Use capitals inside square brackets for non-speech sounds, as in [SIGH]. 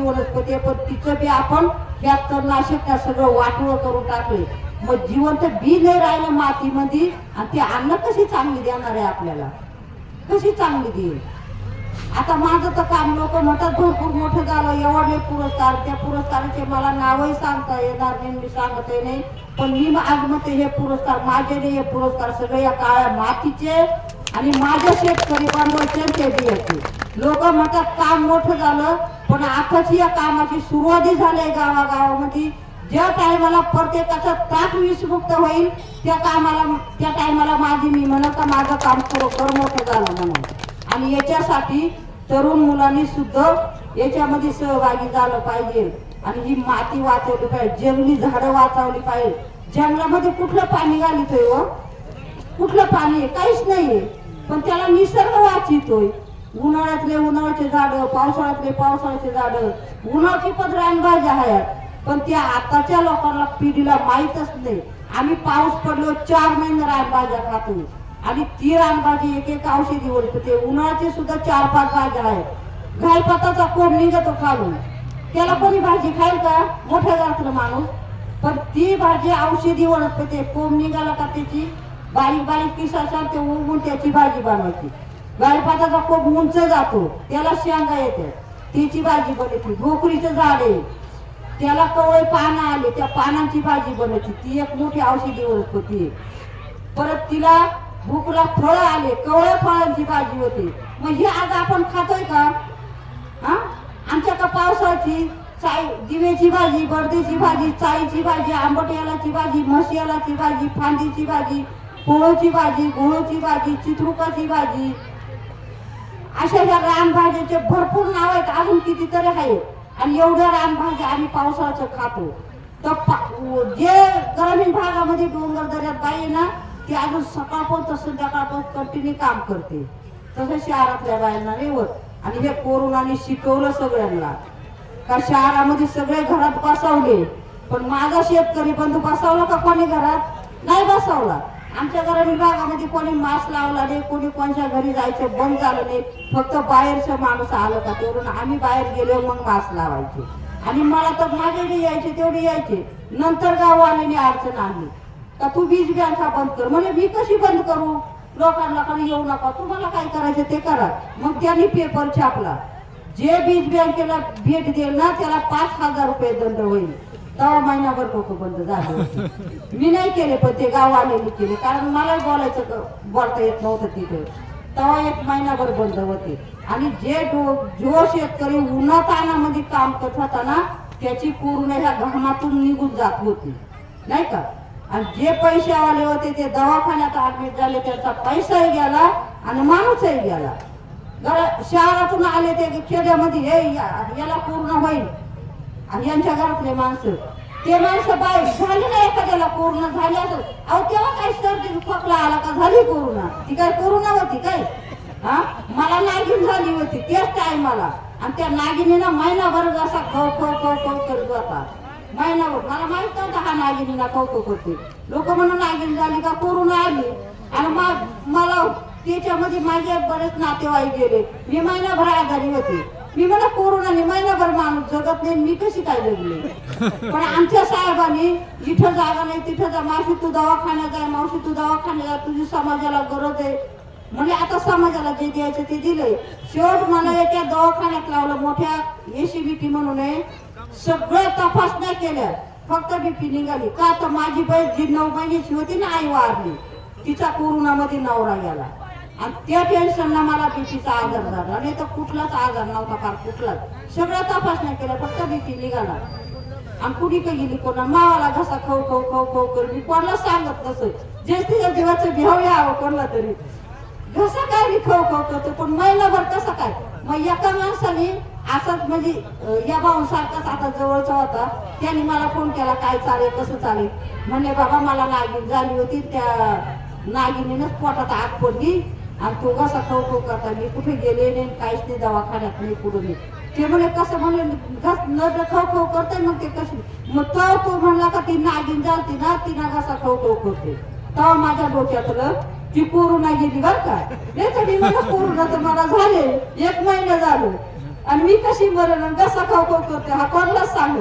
ती वनस्पती आहे पण तिचं बी आपण यात तणनाशक त्या सगळं वाटवं करून टाकले मग जिवंत बी नाही राहिलं मातीमध्ये आणि ते अन्न कशी चांगली देणार आहे आपल्याला? कशी चांगली देईल? आता माझं तर काम लोक म्हणतात भरपूर मोठं झालं एवढे पुरस्कार त्या पुरस्काराचे मला नावही सांगता येणार नाही मी सांगते नाही. पण मी आज म्हणते हे पुरस्कार माझे नाही हे पुरस्कार सगळे या काळ्या मातीचे आणि माझ्या शेतकरी बांधवाचे ते बियाचे लोक म्हणतात काम मोठं झालं पण आताची या कामाची सुरुवाती झाली आहे गावागावामध्ये. ज्या टायमाला प्रत्येकाचा त्रास विषमुक्त होईल. त्या कामाला त्या टायमाला माझी मी म्हणत का माझं काम खरोखर मोठं झालं म्हणून. आणि याच्यासाठी तरुण मुलांनी सुद्धा याच्यामध्ये सहभागी झालं पाहिजे. आणि ही माती वाचवली पाहिजे जंगली झाडं वाचवली पाहिजे. जंगलामध्ये कुठलं पाणी घालितोय व हो? कुठलं पाणी आहे? काहीच नाहीये. पण त्याला निसर्ग वाचितोय उन्हाळ्यातले उन्हाळ्याचे झाड पावसाळ्यातले पावसाळ्याचे झाड उन्हाळ्याची पण रानभाज्या आहेत पण त्या आताच्या लोकांना पिढीला माहीतच नाही. आम्ही पाऊस पडलो चार महिने रानभाज्या खातो. आणि ती रानभाजी एक एक औषधी वरतो ते उन्हाळ्याचे सुद्धा चार पाच भाज्या आहेत. घालपाताचा कोंब निघतो खालून. त्याला कोणी भाजी खाईल का? मोठ्या घरातलं माणूस. पण ती भाजी औषधी वनस्पती ते कोंब निघाला का त्याची? बारीक बारीक पिसाचा ते उगून त्याची भाजी बनवायची. गायपाताचा खूप उंच जातो. त्याला शेंगा येते त्याची भाजी बनवते. भोकरीचं झाड आहे. त्याला कवळे पानं आले. त्या पानांची भाजी बनवते. ती एक मोठी औषधी वनस्पती परत तिला भूकला फळं आले. कवळ्या फळांची भाजी होते. मग हे आज आपण खातोय का? हा? आमच्या का पावसाची चाई दिव्याची भाजी बर्देची भाजी चाईची भाजी आंबट यालाची भाजी म्हशी यालाची भाजी फांदीची भाजी पोळोची भाजी गुळोची भाजी चित्रुकाची भाजी अशा ह्या रानभाज्याचे भरपूर नाव आहेत अजून कितीतरी आहेत. आणि एवढ्या रानभाज्या आम्ही पावसाळ्याचं खातो. तर जे ग्रामीण भागामध्ये डोंगर दऱ्यात बाई आहे ना ती अजून सकाळपर्यंत संध्याकाळपर्यंत कंटिन्यू काम करते. तसं शहरातल्या बायांना नाही होत. आणि हे कोरोनाने शिकवलं सगळ्यांना. का शहरामध्ये सगळे घरात बसवले. पण माझा शेतकरी बंधू बसवला का कोणी घरात? नाही बसवला. आमच्या ग्रामीण भागामध्ये कोणी मास्क लावला नाही कोणी कोणच्या घरी जायचं बंद झालं नाही. फक्त बाहेरचं माणूस आलं का तेवढून आम्ही बाहेर गेलो मग मास्क लावायचे. आणि मला तर माझ्याकडे यायचे तेवढे यायचे. नंतर गाववाल्याने अडचण आणली. का तू वीज बँका बंद कर. म्हणजे मी कशी बंद करू? लोकांना कडे येऊ नका. तुम्हाला काय करायचं ते करा. मग त्यांनी पेपर छापला. जे बीज बँकेला भेट देईल ना त्याला पाच हजार रुपये दंड होईल. तेव्हा महिनाभर लोक बंद झाले मी नाही केले पण ते गाववाल्याने केले. कारण मला बोलायचं बोलता येत नव्हतं तिथे. तेव्हा एक महिनाभर बंद होते. आणि जे डो- जो शेतकरी उन्हातानामध्ये काम करत होता ना त्याची पूर्ण ह्या घामातून निघून जात होती. नाही का? आणि जे पैशावाले होते ते दवाखान्यात ऍडमिट झाले त्याचा पैसाही गेला आणि माणूसही गेला. शहरातून आले ते खेड्यामध्ये हे याला पूर्ण होईल. आणि यांच्या घरातले माणसं ते माणसं बाय झाले ना एखाद्याला कोरोना झाले असं. अहो तेव्हा काय सर्दी खोकला आला का झाली कोरोना? ती काय कोरोना होती काय? हा? मला नागिन झाली होती तेच टायमाला आणि त्या नागिनीना महिनाभर असा खव खव खव खव करत होता. महिनाभर. मला माहीत नव्हतं हा नागिनीला कौतुक होते लोक म्हणून नागिन झाली का कोरोना आली. आणि मग मला त्याच्यामध्ये माझे बरेच नातेवाईक गेले. मी महिनाभर आजारी होते. मी म्हणा कोरोनाने महिनाभर माणूस जगत नाही मी कशी काय जगले? [LAUGHS] पण आमच्या साहेबांनी इथं जागा नाही तिथं जा मावशी तू दवाखान्यात जाय मावशी तू दवाखान्यात जा तुझी समाजाला गरज आहे. म्हणजे आता समाजाला जे द्यायचं ते दिलंय. शेवट मला एका दवाखान्यात लावलं मोठ्या एसीबीटी म्हणून आहे. सगळं तपासण्या केल्या फक्त बीपी निघाली. का तर माझी बहीण जी नऊ महिन्याची होती ना आई वारली तिचा कोरोनामध्ये नवरा गेला. आणि त्या टेन्शनला मला बीपीचा आजार झाला. नाही तर कुठलाच आजार नव्हता फार कुठलाच. सगळ्या तपासण्या केल्या फक्त बीपी निघाला. आणि कुणी काही गेली कोणा मावाला घसा खाऊ खाऊ खाऊ खाऊ कर मी कोणाला सांगत नसत जे तिच्या जीवाचं घ्यावं यावं कोणाला तरी. घसा काय मी खाऊ खाऊ करतो पण महिनाभर कसं काय? मग एका माणसाने असंच म्हणजे या भाऊन सारखाच आता जवळचा होता. त्याने मला फोन केला काय चालेल कसं चालेल म्हणले बाबा मला नागिन झाली होती. त्या नागिनीनंच पोटात आग पडली. आणि तो कसा खव करता मी कुठे गेले नाही काहीच नाही दवाखान्यात नाही पुढे नाही. ते म्हणे कसं म्हणले घस न खाऊ खाऊ करते मग ते कशी. मग तो तो म्हणला का ती नागिन झालती ना तिना कसा खाऊ खाऊ करते तेव्हा माझ्या डोक्यातलं ती कोरोना गेली बर का. नाही तर कोरोना तर मला झाले. एक महिना झालो. आणि मी कशी मरण कसा खाऊ खाऊ करते हा कोणालाच सांगत